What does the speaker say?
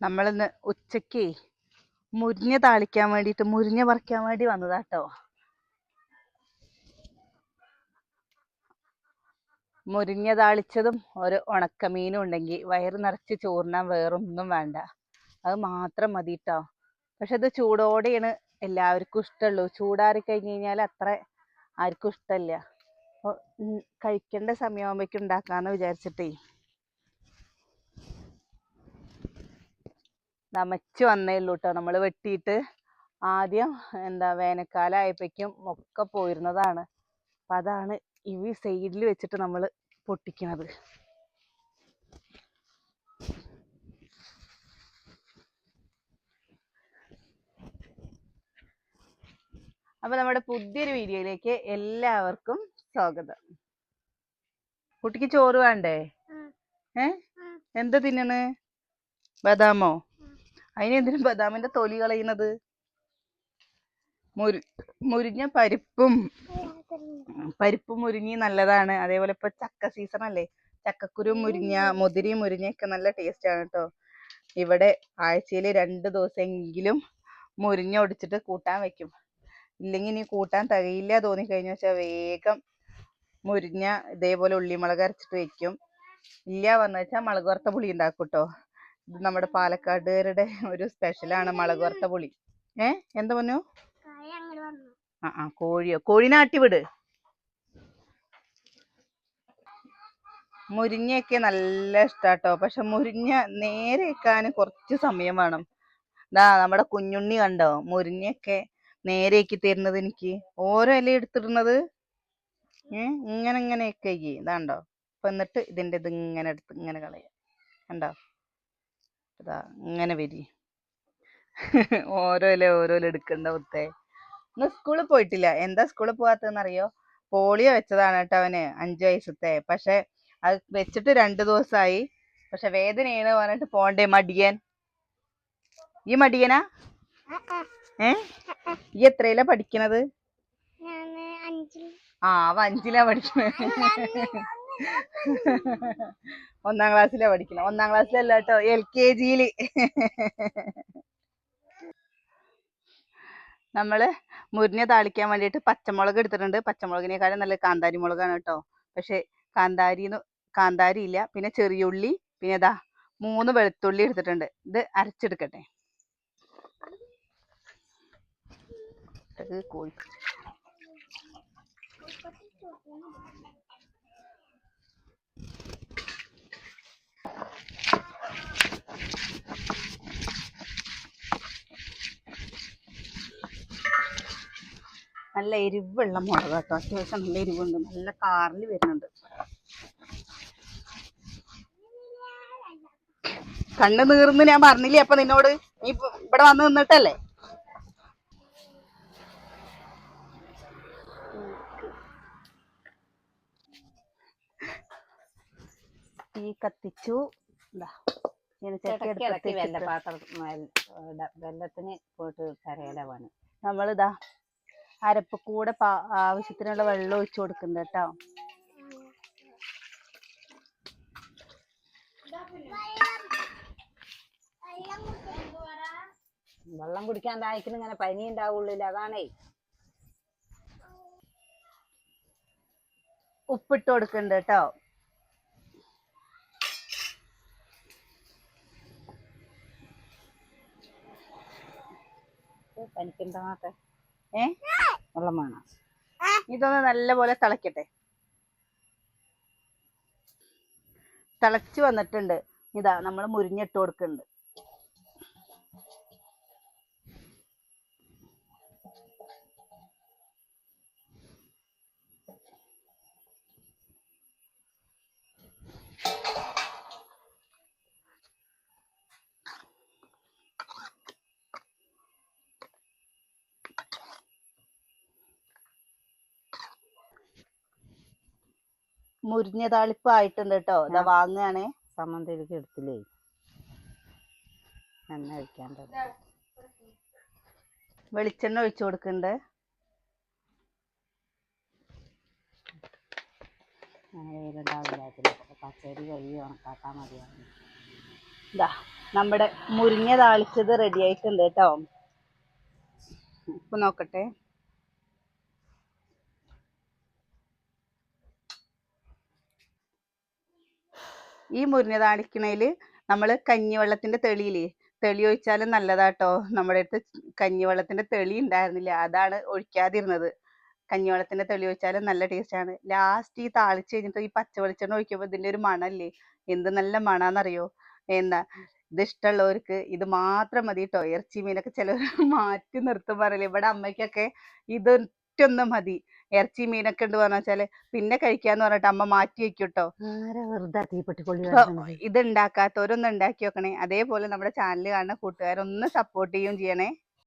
നമ്മളിന്ന് ഉച്ചയ്ക്ക് മുരിഞ്ഞ താളിക്കാൻ വേണ്ടിയിട്ട് മുരിഞ്ഞ പറിക്കാൻ വേണ്ടി വന്നതാട്ടോ. മുരിഞ്ഞ താളിച്ചതും ഒരു ഉണക്കമീനും ഉണ്ടെങ്കിൽ വയറ് നിറച്ച് ചോറിനാൻ വേറൊന്നും വേണ്ട. അത് മാത്രം മതി കേട്ടോ പക്ഷെ അത് ചൂടോടെയാണ് എല്ലാവർക്കും ഇഷ്ടമുള്ളൂ ചൂടാറി കഴിഞ്ഞ് കഴിഞ്ഞാൽ അത്ര ആർക്കും ഇഷ്ടമല്ല അപ്പോൾ കഴിക്കേണ്ട സമയമാകുമ്പോഴേക്കും ഉണ്ടാക്കാമെന്ന് വിചാരിച്ചിട്ടേ. നമച്ച് വന്നേ ഉള്ളൂ കേട്ടോ നമ്മൾ വെട്ടിയിട്ട് ആദ്യം എന്താ വേനൽക്കാലം ആയപ്പോഴേക്കും ഒക്കെ പോയിരുന്നതാണ്. അപ്പം അതാണ് ഈ സൈഡിൽ വെച്ചിട്ട് നമ്മൾ പൊട്ടിക്കണത്. അപ്പൊ നമ്മുടെ പുതിയൊരു വീഡിയോയിലേക്ക് എല്ലാവർക്കും സ്വാഗതം. കുട്ടിക്ക് ചോറ് വേണ്ടേ? ഏ? എന്താ തിന്നണ്? ബദാമോ? അതിനെന്തിനും ബദാമിന്റെ തൊലി കളയുന്നത്? മുരി മുരിഞ്ഞ പരിപ്പും പരിപ്പ് മുരിങ്ങി നല്ലതാണ്. അതേപോലെ ഇപ്പൊ ചക്ക സീസൺ അല്ലേ? ചക്കക്കുരു മുരിഞ്ഞ മുതിരി മുരിഞ്ഞയൊക്കെ നല്ല ടേസ്റ്റ് ആണ് കേട്ടോ ഇവിടെ ആഴ്ചയിൽ രണ്ട് ദിവസമെങ്കിലും മുരിഞ്ഞ ഒടിച്ചിട്ട് കൂട്ടാൻ വെക്കും. ഇല്ലെങ്കിൽ ഇനി കൂട്ടാൻ തകയില്ല തോന്നി കഴിഞ്ഞ വെച്ചാൽ വേഗം മുരിഞ്ഞ ഇതേപോലെ ഉള്ളിമുളക് അരച്ചിട്ട് വെക്കും. ഇല്ല പറഞ്ഞു വെച്ചാൽ മുളക് വറുത്ത പുളി ഉണ്ടാക്കും കേട്ടോ നമ്മുടെ പാലക്കാട്ടുകാരുടെ ഒരു സ്പെഷ്യലാണ് മുളക് വറുത്ത പുളി. ഏ? എന്താ പറഞ്ഞു ആ ആ കോഴിയോ? കോഴിനെ ആട്ടിവിട് മുരിങ്ങയൊക്കെ നല്ല ഇഷ്ടാട്ടോ. പക്ഷെ മുരിങ്ങ നേരെ വെക്കാൻ കുറച്ച് സമയം വേണം. ദാ നമ്മുടെ കുഞ്ഞുണ്ണി കണ്ടോ? മുരിങ്ങയൊക്കെ നേരെയാക്കി തരുന്നത് എനിക്ക്. ഓരോ ഇല എടുത്തിടുന്നത്? ഏ? ഇങ്ങനെ ഇങ്ങനെയൊക്കെ ഇതാണ്ടോ? അപ്പൊ എന്നിട്ട് ഇതിന്റെ ഇത് ഇങ്ങനെ എടുത്ത് ഇങ്ങനെ കളയാ. കണ്ടോ? ഇതാ ഇങ്ങനെ വരി. ഓരോ ഇല ഓരോ ഇല എടുക്കണ്ട മുത്തേ. ഇന്ന് സ്കൂളിൽ പോയിട്ടില്ല. എന്താ സ്കൂളിൽ പോവാത്തതെന്ന് അറിയോ പോളിയോ വെച്ചതാണ് കേട്ടോ അവന് അഞ്ചു വയസ്സത്തെ. പക്ഷെ അത് വെച്ചിട്ട് രണ്ടു ദിവസമായി. പക്ഷെ വേദനയാണ് പറഞ്ഞിട്ട് പോണ്ടേ മടിയൻ. ഈ മടിയനാ? ഏ? ഈ എത്രയിലാ പഠിക്കണത്? ആ അവ അഞ്ചിലാ പഠിക്കണത്. ഒന്നാം ക്ലാസ്സിലാ പഠിക്കണം. ഒന്നാം ക്ലാസ്സിലല്ല കേട്ടോ എൽ കെ ജിയിൽ. നമ്മൾ മുരിഞ്ഞ താളിക്കാൻ വേണ്ടിയിട്ട് പച്ചമുളക് എടുത്തിട്ടുണ്ട്. പച്ചമുളകിനേക്കാളും നല്ല കാന്താരി മുളകാണ് കേട്ടോ. പക്ഷെ കാന്താരി കാന്താരി ഇല്ല. പിന്നെ ചെറിയ ഉള്ളി പിന്നെ ഇതാ മൂന്ന് വെളുത്തുള്ളി എടുത്തിട്ടുണ്ട്. ഇത് അരച്ചെടുക്കട്ടെ. കോഴി. നല്ല എരിവുള്ള മുളക് കേട്ടോ അത്യാവശ്യം നല്ല എരിവുണ്ട്. നല്ല കാറിൽ വരുന്നുണ്ട്. കണ്ണ് നീർന്ന് ഞാൻ പറഞ്ഞില്ലേ? അപ്പൊ നിന്നോട് നീ ഇവിടെ വന്ന് നിന്നിട്ടല്ലേ? തീ കത്തിച്ചു. ഇതാ വെള്ളത്തിന് പോയിട്ട് കരയില പണി നമ്മളിതാ അരപ്പ് കൂടെ ആവശ്യത്തിനുള്ള വെള്ളം ഒഴിച്ചു കൊടുക്കുന്നത് കേട്ടോ. വെള്ളം കുടിക്കാൻ ദാഹിക്കുന്ന ഇങ്ങനെ പനി ഉണ്ടാവുള്ളില്ല അതാണേ. ഉപ്പിട്ട് കൊടുക്കുന്നുണ്ട് കേട്ടോ. പനിക്കുണ്ടാകട്ടെ ഏ? വെള്ളം വേണം ഇതൊന്ന് നല്ലപോലെ തിളക്കട്ടെ. തിളച്ച് വന്നിട്ടുണ്ട്. ഇതാ നമ്മൾ മുരിഞ്ഞിട്ട് കൊടുക്കുന്നുണ്ട്. മുരിഞ്ഞ താളിപ്പ് ആയിട്ടുണ്ട് കേട്ടോ ഇതാ. വാങ്ങുകയാണേ. സമ്മന്തിയിലേക്ക് എടുത്തില്ലേ? എണ്ണ ഒഴിക്കാൻ വെളിച്ചെണ്ണ ഒഴിച്ചു കൊടുക്കുന്നുണ്ട്. പച്ചരി കഴുകി ഉണക്കാക്കാൻ മതിയാവും ഇതാ നമ്മുടെ മുരിങ്ങ താളിച്ചത് റെഡി ആയിട്ടുണ്ട് കേട്ടോ ഇപ്പൊ നോക്കട്ടെ. ഈ മുരിങ്ങ താളിക്കണേൽ നമ്മൾ കഞ്ഞിവെള്ളത്തിന്റെ തെളിയില്ലേ? തെളി ഒഴിച്ചാലും നല്ലതാട്ടോ. നമ്മുടെ അടുത്ത് കഞ്ഞിവെള്ളത്തിന്റെ തെളി ഉണ്ടായിരുന്നില്ല. അതാണ് ഒഴിക്കാതിരുന്നത്. കഞ്ഞിവെള്ളത്തിന്റെ തെളി ഒഴിച്ചാലും നല്ല ടേസ്റ്റ് ആണ്. ലാസ്റ്റ് ഈ താളിച്ച് കഴിഞ്ഞിട്ട് ഈ പച്ച വെളിച്ചെണ്ണ ഒഴിക്കുമ്പോൾ ഇതിന്റെ ഒരു മണല്ലേ? എന്ത് നല്ല മണാന്നറിയോ? എന്താ? ഇഷ്ടമുള്ളവർക്ക് ഇത് മാത്രം മതി കേട്ടോ ഇറച്ചി മീനൊക്കെ ചിലവർ മാറ്റി നിർത്തും പറയില്ലേ ഇവിടെ അമ്മയ്ക്കൊക്കെ ഇതൊറ്റൊന്ന് മതി. ഇറച്ചി മീനൊക്കെ ഉണ്ട് പറഞ്ഞു വെച്ചാൽ പിന്നെ കഴിക്കാന്ന് പറഞ്ഞിട്ട് അമ്മ മാറ്റി വെക്കൂട്ടോ? ഇത് ഉണ്ടാക്കാത്തവരൊന്നും ഉണ്ടാക്കി വെക്കണേ. അതേപോലെ നമ്മുടെ ചാനൽ കാണുന്ന കൂട്ടുകാരൊന്ന് സപ്പോർട്ട് ചെയ്യും ചെയ്യണേ.